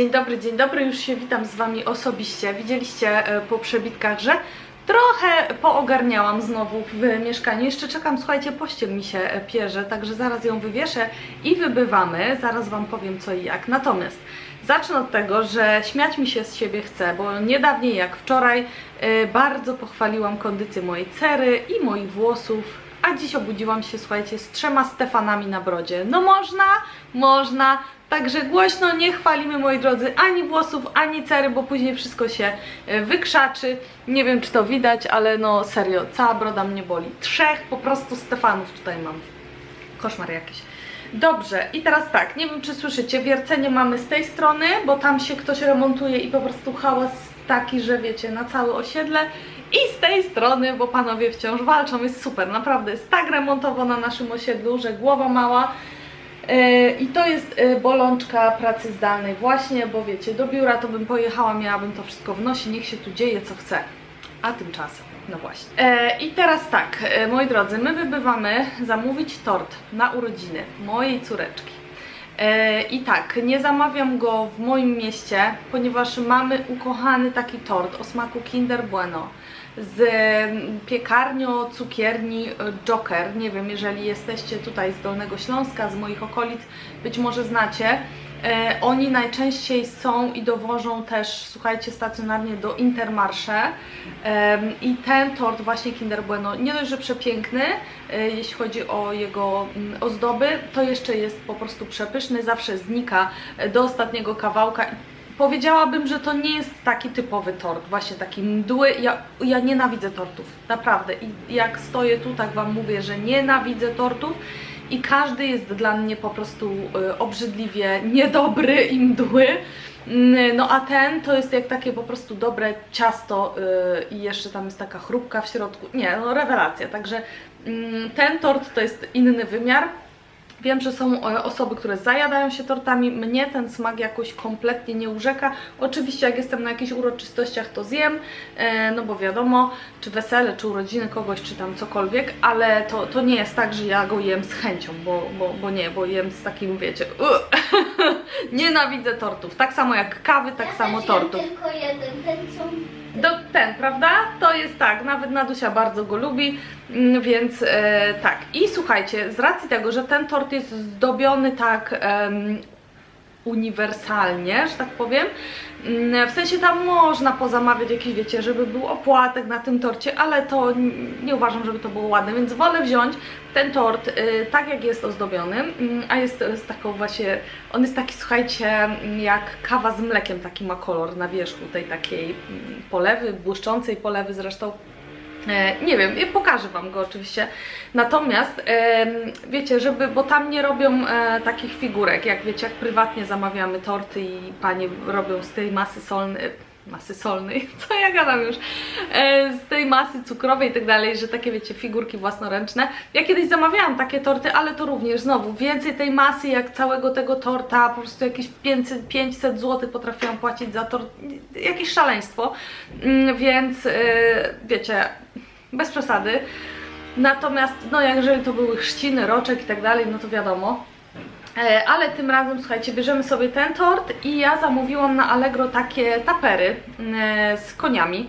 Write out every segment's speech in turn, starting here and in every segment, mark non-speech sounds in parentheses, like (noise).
Dzień dobry, dzień dobry, już się witam z Wami osobiście. Widzieliście e, po przebitkach, że trochę poogarniałam znowu w mieszkaniu. Jeszcze czekam, słuchajcie, pościel mi się e, pierze, także zaraz ją wywieszę i wybywamy. Zaraz Wam powiem co i jak. Natomiast zacznę od tego, że śmiać mi się z siebie chce, bo nie dawniej jak wczoraj e, bardzo pochwaliłam kondycję mojej cery i moich włosów. A dziś obudziłam się, słuchajcie, z trzema Stefanami na brodzie. No można, można, Także głośno nie chwalimy, moi drodzy, ani włosów, ani cery, bo później wszystko się e, wykrzaczy. Nie wiem, czy to widać, ale no serio, cała broda mnie boli. Trzech po prostu Stefanów tutaj mam. Koszmar jakiś. Dobrze, i teraz tak, nie wiem czy słyszycie, wiercenie mamy z tej strony, bo tam się ktoś remontuje i po prostu hałas taki, że wiecie, na całe osiedle. I z tej strony, bo panowie wciąż walczą, jest super, naprawdę jest tak remontowo na naszym osiedlu, że głowa mała. E, I to jest e, bolączka pracy zdalnej właśnie, bo wiecie, do biura to bym pojechała, miałabym to wszystko w nosie, niech się tu dzieje co chce. A tymczasem, no właśnie. E, I teraz tak, moi drodzy, my wybywamy zamówić tort na urodziny mojej córeczki. E, I tak, nie zamawiam go w moim mieście, ponieważ mamy ukochany taki tort o smaku Kinder Bueno z mm, piekarnio cukierni e, Joker. Nie wiem, jeżeli jesteście tutaj z Dolnego Śląska, z moich okolic, być może znacie. E, oni najczęściej są i dowożą też, słuchajcie, stacjonarnie do Intermarché. Em, I ten tort właśnie Kinder Bueno, nie dość, że przepiękny, e, jeśli chodzi o jego mm, ozdoby, to jeszcze jest po prostu przepyszny, zawsze znika e, do ostatniego kawałka powiedziałabym, że to nie jest taki typowy tort, właśnie taki mdły. Ja, ja nienawidzę tortów, naprawdę. I jak stoję tu, tak Wam mówię, że nienawidzę tortów i każdy jest dla mnie po prostu y, obrzydliwie niedobry i mdły. Mm, No a ten to jest jak takie po prostu dobre ciasto y, i jeszcze tam jest taka chrupka w środku. Nie, no rewelacja. Także mm, ten tort to jest inny wymiar. Wiem, że są e, osoby, które zajadają się tortami. Mnie ten smak jakoś kompletnie nie urzeka. Oczywiście, jak jestem na jakichś uroczystościach, to zjem, e, no bo wiadomo, czy wesele, czy urodziny kogoś, czy tam cokolwiek, ale to, to nie jest tak, że ja go jem z chęcią, bo, bo, bo nie, bo jem z takim, wiecie, (laughs) nienawidzę tortów. Tak samo jak kawy, tak ja samo tortów. tylko jeden, ten co... Do, ten, prawda? To jest tak, nawet Nadusia bardzo go lubi, mm, więc e, tak. I słuchajcie, z racji tego, że ten tort jest zdobiony tak em, uniwersalnie, że tak powiem, mm, w sensie tam można pozamawiać jakieś, wiecie, żeby był opłatek na tym torcie, ale to nie uważam, żeby to było ładne, więc wolę wziąć ten tort y, tak jak jest ozdobiony, mm, a jest z taką właśnie, on jest taki, słuchajcie, jak kawa z mlekiem, taki ma kolor na wierzchu tej takiej mm, polewy, błyszczącej polewy zresztą. E, Nie wiem, pokażę Wam go oczywiście. Natomiast em, wiecie, żeby, bo tam nie robią e, takich figurek, jak wiecie, jak prywatnie zamawiamy torty i panie robią z tej masy solnej, masy solnej, (laughs) co ja gadam już, e, z tej masy cukrowej i tak dalej, że takie wiecie, figurki własnoręczne. Ja kiedyś zamawiałam takie torty, ale to również znowu więcej tej masy jak całego tego torta, po prostu jakieś 500, 500 zł potrafiłam płacić za tort, jakieś szaleństwo, Mm, więc e, wiecie, bez przesady. Natomiast, no jeżeli to były chrzciny, roczek i tak dalej, no to wiadomo. E, Ale tym razem, słuchajcie, bierzemy sobie ten tort i ja zamówiłam na Allegro takie tapery e, z koniami.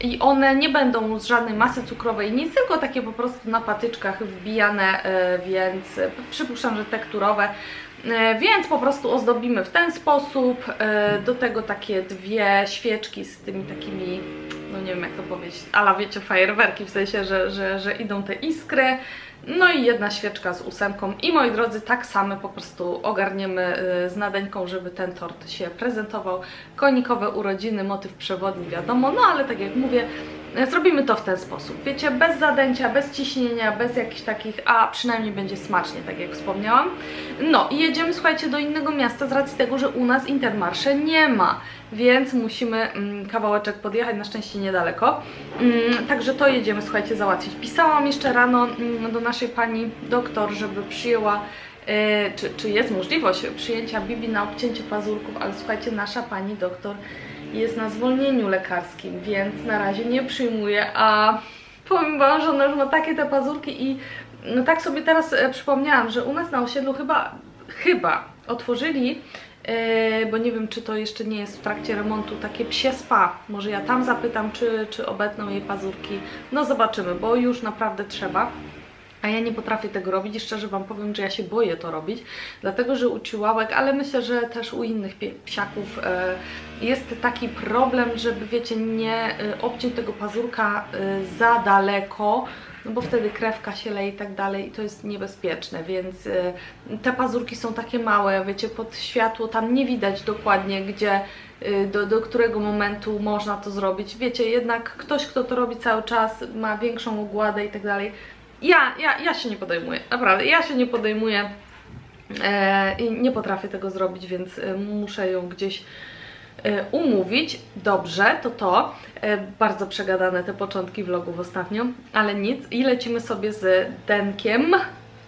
I one nie będą z żadnej masy cukrowej, nic, tylko takie po prostu na patyczkach wbijane, e, więc przypuszczam, że tekturowe. Więc po prostu ozdobimy w ten sposób. Do tego takie dwie świeczki z tymi takimi, no nie wiem jak to powiedzieć, ale wiecie, fajerwerki, w sensie, że, że, że idą te iskry. No i jedna świeczka z ósemką. I moi drodzy, tak same po prostu ogarniemy y, z nadeńką, żeby ten tort się prezentował. Konikowe urodziny, motyw przewodni, wiadomo, no ale tak jak mówię, zrobimy to w ten sposób. Wiecie, bez zadęcia, bez ciśnienia, bez jakichś takich, a przynajmniej będzie smacznie, tak jak wspomniałam. No i jedziemy, słuchajcie, do innego miasta z racji tego, że u nas Intermarché nie ma, więc musimy mm, kawałeczek podjechać, na szczęście niedaleko. Mm, także to jedziemy, słuchajcie, załatwić. Pisałam jeszcze rano mm, do naszej pani doktor, żeby przyjęła e, czy, czy jest możliwość przyjęcia Bibi na obcięcie pazurków, ale słuchajcie, nasza pani doktor jest na zwolnieniu lekarskim, więc na razie nie przyjmuje, a powiem wam, że ona już ma takie te pazurki i no tak sobie teraz e, przypomniałam, że u nas na osiedlu chyba, chyba otworzyli e, bo nie wiem, czy to jeszcze nie jest w trakcie remontu takie psie spa. Może ja tam zapytam, czy, czy obetną jej pazurki. No zobaczymy, bo już naprawdę trzeba. A ja nie potrafię tego robić i szczerze Wam powiem, że ja się boję to robić, dlatego że u ciułałek, ale myślę, że też u innych psiaków e, jest taki problem, żeby wiecie, nie e, obciąć tego pazurka e, za daleko, no bo wtedy krewka się leje i tak dalej i to jest niebezpieczne, więc te pazurki są takie małe, wiecie, pod światło tam nie widać dokładnie, gdzie do, do którego momentu można to zrobić. Wiecie, jednak ktoś, kto to robi cały czas, ma większą ogładę i tak dalej. Ja, ja, ja się nie podejmuję, naprawdę, ja się nie podejmuję e, i nie potrafię tego zrobić, więc e, muszę ją gdzieś e, umówić. Dobrze, to to. Bardzo przegadane te początki vlogów ostatnio, ale nic. I lecimy sobie z Denkiem.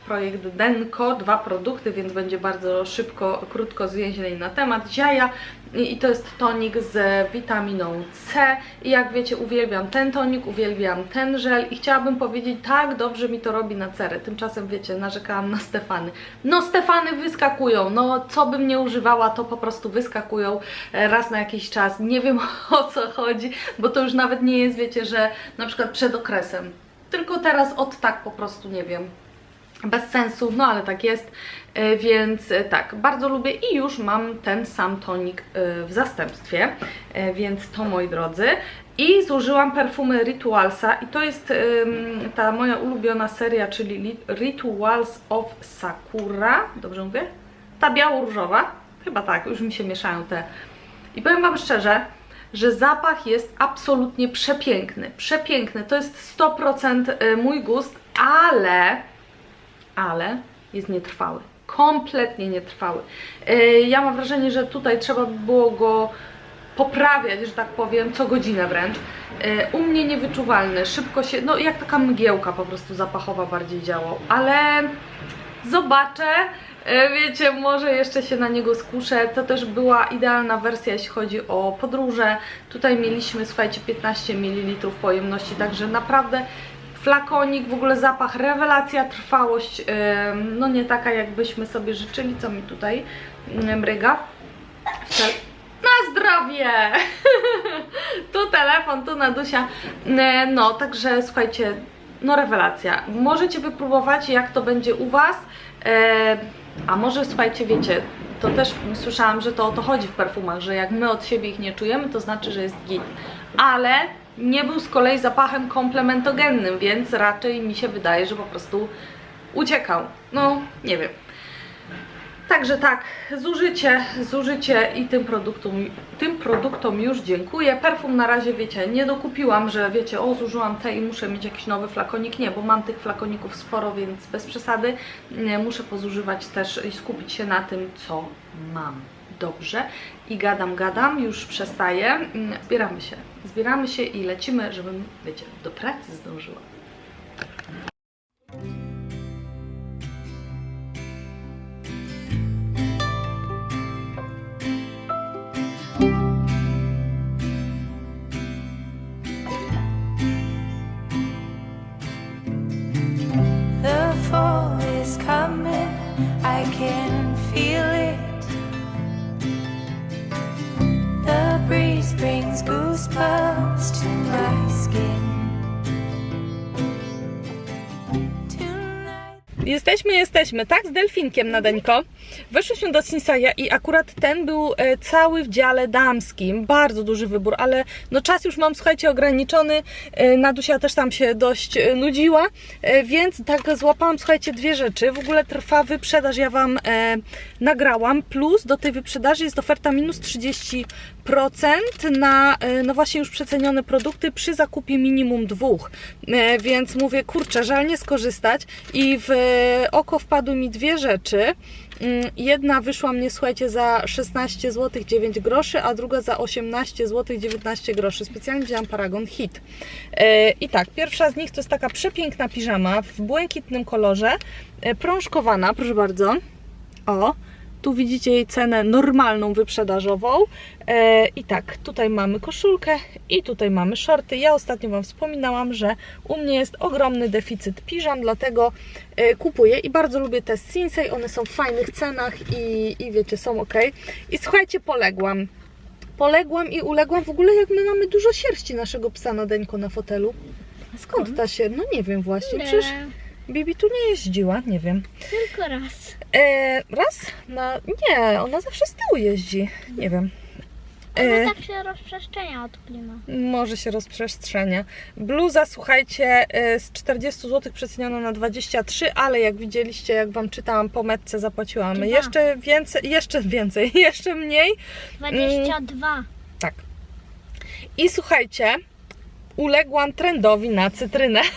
Projekt Denko, dwa produkty, więc będzie bardzo szybko, krótko zwięźlej na temat. Ziaja i to jest tonik z witaminą C. I jak wiecie, uwielbiam ten tonik, uwielbiam ten żel i chciałabym powiedzieć, tak, dobrze mi to robi na cerę. Tymczasem, wiecie, narzekałam na Stefany. No, Stefany wyskakują, no co bym nie używała, to po prostu wyskakują e, raz na jakiś czas. Nie wiem (laughs) o co chodzi, bo to już nawet nie jest, wiecie, że na przykład przed okresem. Tylko teraz od tak po prostu, nie wiem, bez sensu, no ale tak jest, E, więc e, tak, bardzo lubię i już mam ten sam tonik e, w zastępstwie, więc to moi drodzy. I zużyłam perfumy Ritualsa i to jest ta moja ulubiona seria, czyli Li- Rituals of Sakura, dobrze mówię? Ta biało-różowa, chyba tak, już mi się mieszają te. I powiem Wam szczerze, że zapach jest absolutnie przepiękny, przepiękny, to jest 100% mój gust, ale ale jest nietrwały. Kompletnie nietrwały. Yy, Ja mam wrażenie, że tutaj trzeba by było go poprawiać, że tak powiem, co godzinę wręcz. Yy, U mnie niewyczuwalny, szybko się, no jak taka mgiełka po prostu zapachowa bardziej działał, ale zobaczę. Yy, Wiecie, może jeszcze się na niego skuszę. To też była idealna wersja, jeśli chodzi o podróże. Tutaj mieliśmy, słuchajcie, 15 ml pojemności, także naprawdę flakonik, w ogóle zapach, rewelacja, trwałość, no nie taka jakbyśmy sobie życzyli, co mi tutaj mryga. Na zdrowie! (laughs) tu telefon, tu Nadusia. No, także słuchajcie, no rewelacja. Możecie wypróbować, jak to będzie u Was. A może słuchajcie, wiecie, to też słyszałam, że to o to chodzi w perfumach, że jak my od siebie ich nie czujemy, to znaczy, że jest git. Ale nie był z kolei zapachem komplementogennym, więc raczej mi się wydaje, że po prostu uciekał. No, nie wiem. Także tak, zużycie, zużycie i tym produktom, tym produktom już dziękuję. Perfum na razie, wiecie, nie dokupiłam, że wiecie, o zużyłam te i muszę mieć jakiś nowy flakonik. Nie, bo mam tych flakoników sporo, więc bez przesady. Muszę pozużywać też i skupić się na tym, co mam. Dobrze. I gadam, gadam, już przestaję. Mm, Zbieramy się, zbieramy się i lecimy, żebym, wiecie, do pracy zdążyła. Jesteśmy, tak? Z delfinkiem na Deńko. Weszłyśmy do Sinsaja i akurat ten był e, cały w dziale damskim. Bardzo duży wybór, ale no czas już mam, słuchajcie, ograniczony. E, Nadusia też tam się dość e, nudziła, więc tak złapałam, słuchajcie, dwie rzeczy. W ogóle trwa wyprzedaż, ja Wam nagrałam, plus do tej wyprzedaży jest oferta minus 30% na, e, no właśnie już przecenione produkty przy zakupie minimum dwóch. E, Więc mówię, kurczę, żal nie skorzystać i w oko wpadły mi dwie rzeczy. Mm, Jedna wyszła mnie, słuchajcie, za 16 zł 9 groszy, a druga za 18 zł 19 groszy. Specjalnie wzięłam Paragon Hit. E, I tak, pierwsza z nich to jest taka przepiękna piżama w błękitnym kolorze, e, prążkowana, proszę bardzo. O, Tu widzicie jej cenę normalną, wyprzedażową. E, I tak, tutaj mamy koszulkę i tutaj mamy shorty. Ja ostatnio Wam wspominałam, że u mnie jest ogromny deficyt piżam, dlatego e, kupuję i bardzo lubię te Sinsei. One są w fajnych cenach i, i wiecie, są ok. I słuchajcie, poległam. Poległam i uległam w ogóle, jak my mamy dużo sierści naszego psa na deńko na fotelu. Skąd ta się? No nie wiem właśnie. Przecież Bibi tu nie jeździła, nie wiem. Tylko raz. E, raz? Na... Nie, ona zawsze z tyłu jeździ. Nie wiem. E, Ona tak się rozprzestrzenia od klima. może się rozprzestrzenia. Bluza, słuchajcie, e, z 40 zł przeceniona na 23, ale jak widzieliście, jak Wam czytałam, po metce zapłaciłam Dwa. jeszcze więcej, jeszcze więcej, (laughs) jeszcze mniej. 22. Tak. I słuchajcie, uległam trendowi na cytrynę. (laughs)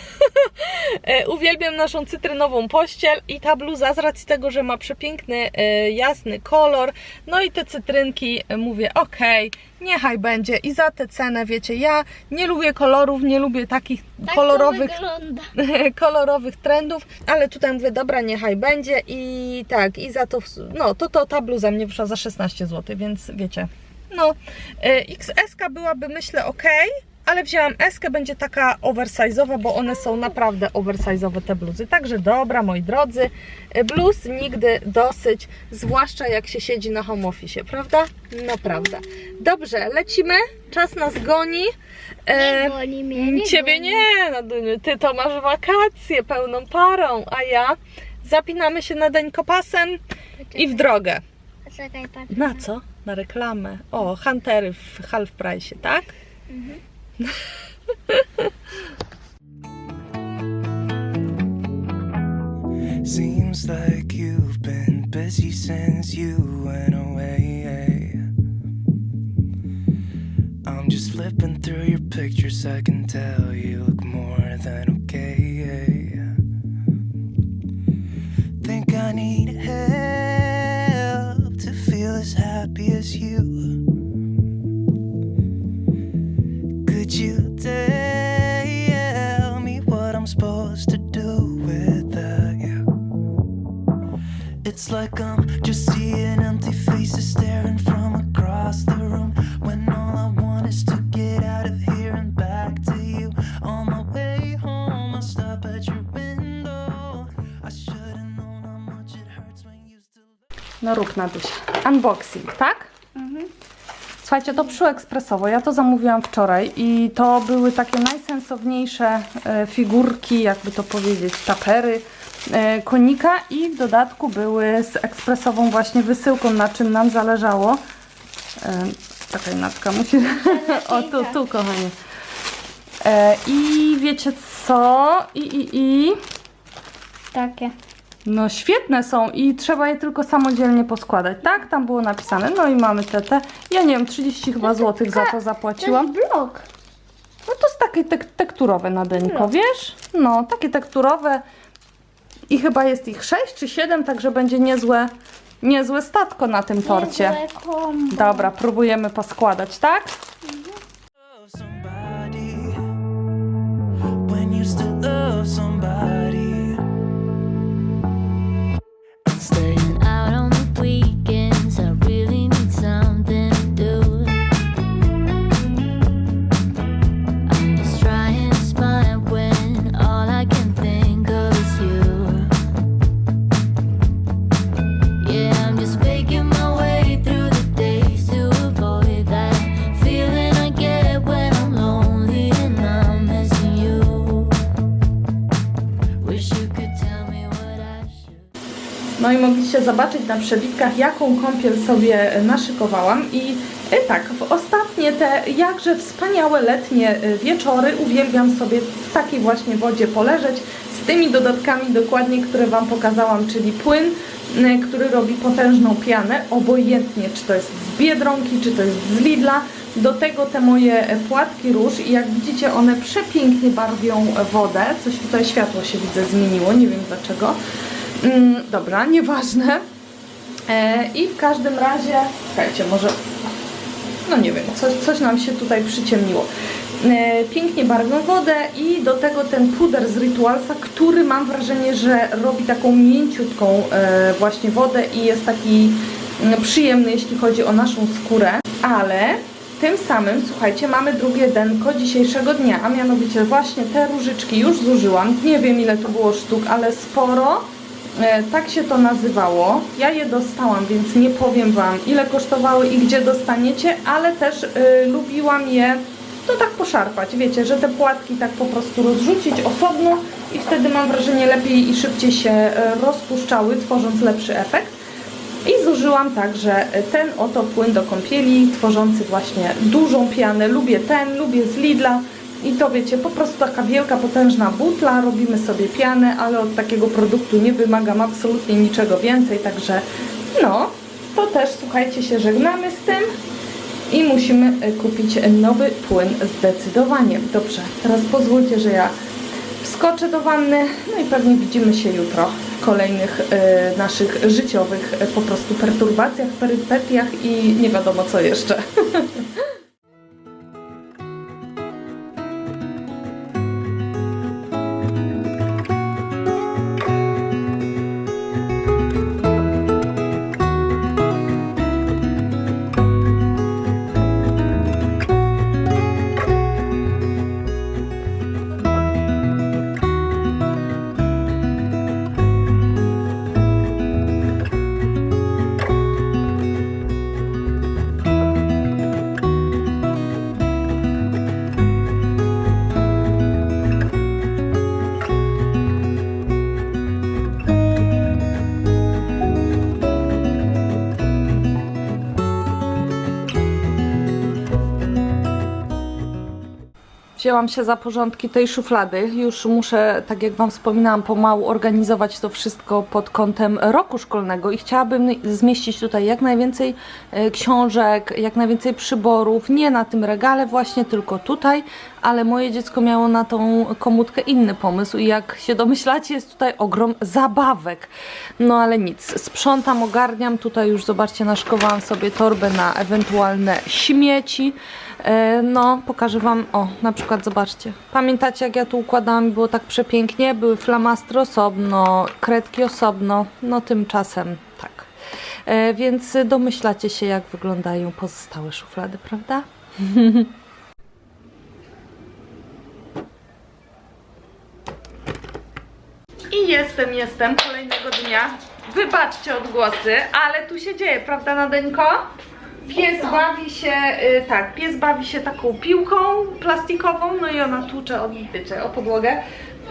E, Uwielbiam naszą cytrynową pościel i ta bluza z racji tego, że ma przepiękny, e, jasny kolor, no i te cytrynki, e, mówię, okej, niechaj będzie i za tę cenę, wiecie, ja nie lubię kolorów, nie lubię takich Tak kolorowych (laughs) kolorowych trendów, ale tutaj mówię, dobra, niechaj będzie i tak, i za to, no, to, to ta bluza mnie wyszła za 16 zł, więc wiecie, no, XS byłaby myślę ok, ale wzięłam S, będzie taka oversize'owa, bo one są naprawdę oversize'owe te bluzy, także dobra, moi drodzy, y, bluz nigdy dosyć, zwłaszcza jak się siedzi na home office, prawda? No prawda. Dobrze, lecimy, czas nas goni. E, boli mnie, nie Ciebie boli. nie, no ty to masz wakacje pełną parą, a ja zapinamy się na deń kopasem i w drogę. Na co? Na reklamę. O, Huntery w half price, tak? (laughs) Seems like you've been busy since you went away. I'm just flipping through your pictures, I can tell you look more than okay. Think I need help to feel as happy as you. It's like I'm just seeing empty faces staring from across the room. When all I want is to get out of here and back to you. On my way home, I stop at your window. I should've known how much it hurts when you still. No rób na dusie. Unboxing, tak? Słuchajcie, to przy ekspresowo. Ja to zamówiłam wczoraj i to były takie najsensowniejsze e, figurki, jakby to powiedzieć, tapery konika i w dodatku były z ekspresową właśnie wysyłką, na czym nam zależało. E, Czekaj, Natka, musisz... (laughs) o, tu, tu, kochanie. E, I wiecie co? I, i, i... Takie. No świetne są i trzeba je tylko samodzielnie poskładać. Tak, tam było napisane. No i mamy te, te. Ja nie wiem, 30 chyba złotych za to zapłaciłam. blok. No to jest takie tek tekturowe nadeńko, wiesz? No, takie tekturowe. I chyba jest ich 6 czy 7, także będzie niezłe, niezłe statko na tym torcie. Dobra, próbujemy poskładać, tak? love somebody Mogliście zobaczyć na przebitkach, jaką kąpiel sobie naszykowałam. I e, tak, w ostatnie te jakże wspaniałe letnie e, wieczory uwielbiam sobie w takiej właśnie wodzie poleżeć z tymi dodatkami dokładnie, które Wam pokazałam, czyli płyn, e, który robi potężną pianę, obojętnie czy to jest z Biedronki, czy to jest z Lidla. Do tego te moje płatki róż i jak widzicie one przepięknie barwią wodę. Coś tutaj światło się widzę zmieniło, nie wiem dlaczego. Mm, dobra, nieważne. E, I w każdym razie, czekajcie, może no nie wiem, coś, coś nam się tutaj przyciemniło. E, Pięknie barwę wodę i do tego ten puder z Ritualsa, który mam wrażenie, że robi taką mięciutką e, właśnie wodę i jest taki mm, przyjemny, jeśli chodzi o naszą skórę, ale tym samym, słuchajcie, mamy drugie denko dzisiejszego dnia, a mianowicie właśnie te różyczki już zużyłam, nie wiem ile to było sztuk, ale sporo, tak się to nazywało. Ja je dostałam, więc nie powiem Wam ile kosztowały i gdzie dostaniecie, ale też y, lubiłam je to tak poszarpać, wiecie, że te płatki tak po prostu rozrzucić osobno i wtedy mam wrażenie lepiej i szybciej się e, rozpuszczały, tworząc lepszy efekt. I zużyłam także ten oto płyn do kąpieli, tworzący właśnie dużą pianę. Lubię ten, lubię z Lidla. I to wiecie, po prostu taka wielka, potężna butla, robimy sobie pianę, ale od takiego produktu nie wymagam absolutnie niczego więcej, także no, to też słuchajcie się żegnamy z tym i musimy e, kupić nowy płyn zdecydowanie. Dobrze, teraz pozwólcie, że ja wskoczę do wanny, no i pewnie widzimy się jutro w kolejnych e, naszych życiowych e, po prostu perturbacjach, perypetiach i nie wiadomo co jeszcze. (laughs) Wzięłam się za porządki tej szuflady. Już muszę, tak jak Wam wspominałam, pomału organizować to wszystko pod kątem roku szkolnego i chciałabym zmieścić tutaj jak najwięcej e, książek, jak najwięcej przyborów. Nie na tym regale właśnie, tylko tutaj, ale moje dziecko miało na tą komórkę inny pomysł i jak się domyślacie, jest tutaj ogrom zabawek. No ale nic, sprzątam, ogarniam. Tutaj już zobaczcie, naszkowałam sobie torbę na ewentualne śmieci. E, No, pokażę Wam, o, na przykład zobaczcie. Pamiętacie jak ja tu układałam było tak przepięknie? Były flamastry osobno, kredki osobno, no tymczasem tak. E, Więc domyślacie się jak wyglądają pozostałe szuflady, prawda? (laughs) I jestem, jestem kolejnego dnia. Wybaczcie odgłosy, ale tu się dzieje, prawda Nadeńko? Pies bawi się, y, tak, pies bawi się taką piłką plastikową, no i ona tłucze o tycze, o podłogę.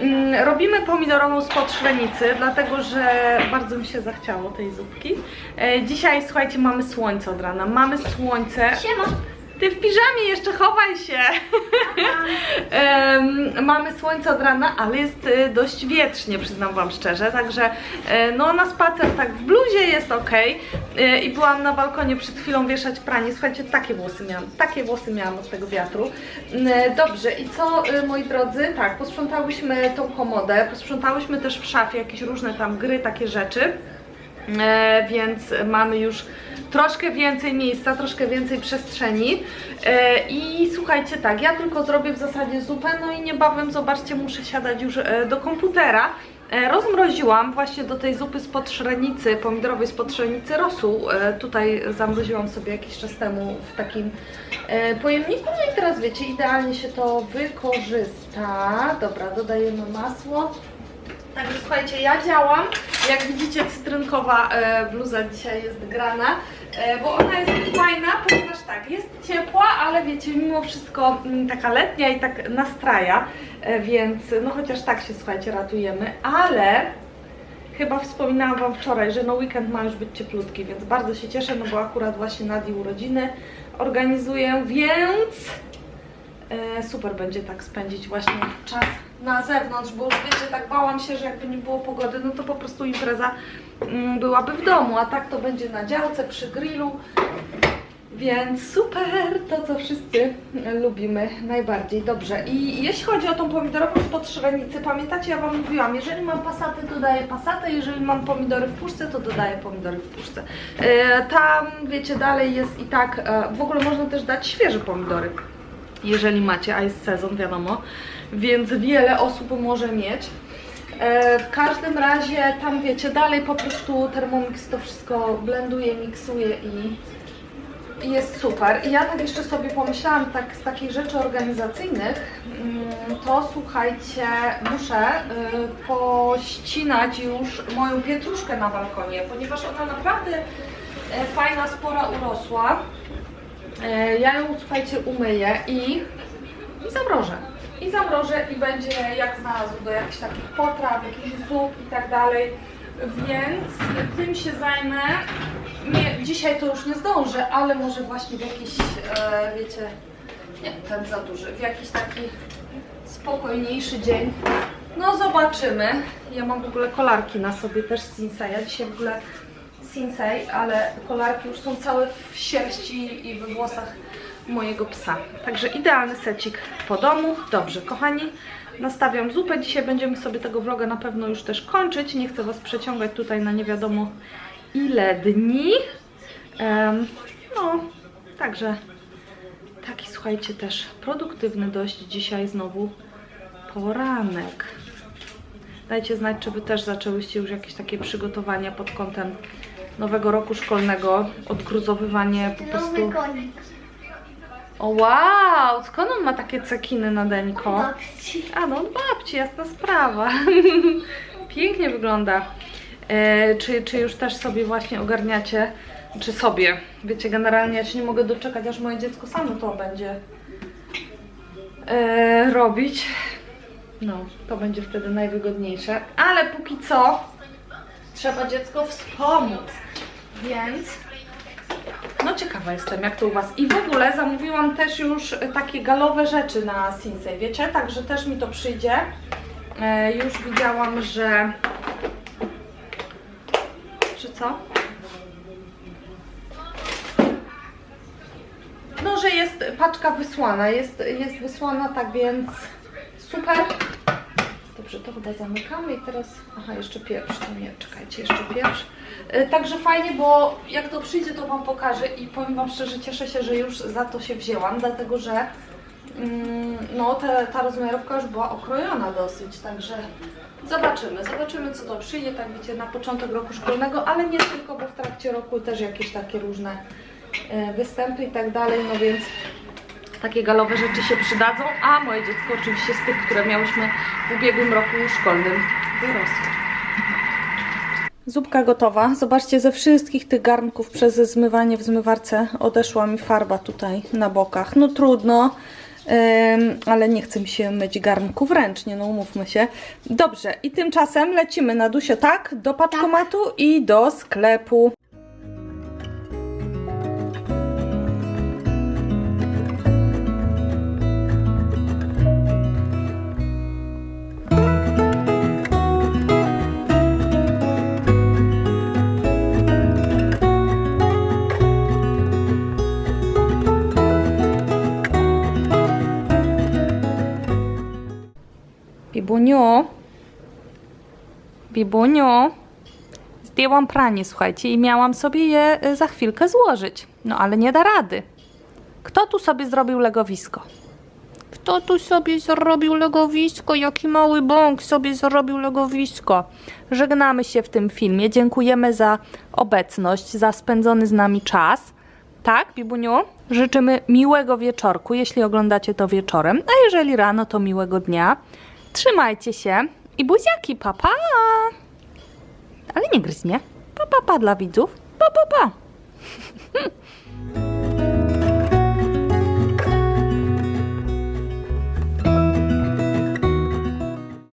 Mm, Robimy pomidorową spod szrenicy, dlatego że bardzo mi się zachciało tej zupki. E, Dzisiaj, słuchajcie, mamy słońce od rana, mamy słońce. Siema. Ty w piżamie jeszcze chowaj się. (laughs) Mamy słońce od rana, ale jest y, dość wietrznie, przyznam wam szczerze, także e, no na spacer tak w bluzie jest ok. I byłam na balkonie przed chwilą wieszać pranie. Słuchajcie, takie włosy miałam, takie włosy miałam od tego wiatru. Mm, Dobrze, i co y, moi drodzy? Tak, posprzątałyśmy tą komodę, posprzątałyśmy też w szafie jakieś różne tam gry, takie rzeczy. E, więc mamy już troszkę więcej miejsca, troszkę więcej przestrzeni. E, I słuchajcie, tak, ja tylko zrobię w zasadzie zupę, no i niebawem, zobaczcie, muszę siadać już e, do komputera. E, Rozmroziłam właśnie do tej zupy spod szrenicy, pomidorowej spod szrenicy rosół. Tutaj zamroziłam sobie jakiś czas temu w takim pojemniku. No i teraz wiecie, idealnie się to wykorzysta. Dobra, dodajemy masło. Także słuchajcie, ja działam. Jak widzicie, cytrynkowa bluza dzisiaj jest grana, bo ona jest fajna, ponieważ tak, jest ciepła, ale wiecie, mimo wszystko mm, taka letnia i tak nastraja, e, więc no chociaż tak się, słuchajcie, ratujemy, ale chyba wspominałam Wam wczoraj, że no weekend ma już być cieplutki, więc bardzo się cieszę, no bo akurat właśnie Nadi urodziny organizuję, więc E, super będzie tak spędzić właśnie czas na zewnątrz, bo już wiecie, tak bałam się, że jakby nie było pogody, no to po prostu impreza mm, byłaby w domu, a tak to będzie na działce, przy grillu, Więc super, to co wszyscy lubimy najbardziej. Dobrze, i jeśli chodzi o tą pomidorową spod szrenicy, pamiętacie, ja Wam mówiłam, jeżeli mam pasaty, to daję pasatę, jeżeli mam pomidory w puszce, to dodaję pomidory w puszce. E, tam, wiecie, dalej jest i tak, e, w ogóle można też dać świeże pomidory, jeżeli macie, a jest sezon, wiadomo, więc wiele osób może mieć. E, w każdym razie, tam wiecie, dalej po prostu Thermomix to wszystko blenduje, miksuje i jest super. I ja tak jeszcze sobie pomyślałam, tak z takich rzeczy organizacyjnych, mm, to słuchajcie, muszę y, pościnać już moją pietruszkę na balkonie, ponieważ ona naprawdę e, fajna, spora urosła. E, Ja ją, słuchajcie, umyję i, i zamrożę. I zamrożę i będzie jak znalazł do jakichś takich potraw, jakichś zup i tak dalej. Więc tym się zajmę. Nie, dzisiaj to już nie zdążę, ale może właśnie w jakiś, e, wiecie, nie, ten za duży, w jakiś taki spokojniejszy dzień. No zobaczymy. Ja mam w ogóle kolarki na sobie też z Sinseya. Dzisiaj w ogóle ale kolarki już są całe w sierści i we włosach mojego psa. Także idealny secik po domu. Dobrze, kochani, nastawiam zupę. Dzisiaj będziemy sobie tego vloga na pewno już też kończyć. Nie chcę Was przeciągać tutaj na nie wiadomo ile dni. Em, no, także taki, słuchajcie, też produktywny dość dzisiaj znowu poranek. Dajcie znać, czy Wy też zaczęłyście już jakieś takie przygotowania pod kątem nowego roku szkolnego, odgruzowywanie po prostu... konik. O wow, skąd on ma takie cekiny na Deniko? Babci. A no od babci, jasna sprawa. (laughs) Pięknie wygląda. E, czy, czy już też sobie właśnie ogarniacie, czy sobie, wiecie, generalnie ja się nie mogę doczekać, aż moje dziecko samo to będzie e, robić. No, to będzie wtedy najwygodniejsze. Ale póki co trzeba dziecko wspomóc, więc no ciekawa jestem, jak to u Was. I w ogóle zamówiłam też już e, takie galowe rzeczy na Sinsei, wiecie? Także też mi to przyjdzie. E, już widziałam, że... Czy co? No, że jest paczka wysłana. Jest, jest wysłana, tak więc super. Dobrze, to chyba zamykamy i teraz... Aha, jeszcze pieprz. To nie, czekajcie, jeszcze pieprz. E, Także fajnie, bo jak to przyjdzie, to Wam pokażę i powiem Wam szczerze, cieszę się, że już za to się wzięłam, dlatego że mm, no, te, ta rozmiarówka już była okrojona dosyć, także zobaczymy, zobaczymy co to przyjdzie, tak wiecie, na początek roku szkolnego, ale nie tylko, bo w trakcie roku też jakieś takie różne e, występy i tak dalej, no więc takie galowe rzeczy się przydadzą, a moje dziecko oczywiście z tych, które miałyśmy w ubiegłym roku szkolnym wyrosło. Zupka gotowa. Zobaczcie, ze wszystkich tych garnków przez zmywanie w zmywarce odeszła mi farba tutaj na bokach. No trudno, ale nie chce mi się myć garnków ręcznie, no umówmy się. Dobrze, i tymczasem lecimy na Dusio, tak? Do paczkomatu i do sklepu. Bibuniu, Bibuniu, zdjęłam pranie, słuchajcie, i miałam sobie je y, za chwilkę złożyć. No ale nie da rady. Kto tu sobie zrobił legowisko? Kto tu sobie zrobił legowisko? Jaki mały bąk sobie zrobił legowisko. Żegnamy się w tym filmie. Dziękujemy za obecność, za spędzony z nami czas. Tak, Bibuniu? Życzymy miłego wieczorku, jeśli oglądacie to wieczorem, a jeżeli rano, to miłego dnia. Trzymajcie się i buziaki, papa! Ale nie gryź mnie. Pa, pa, pa dla widzów. Pa, pa, pa! (laughs)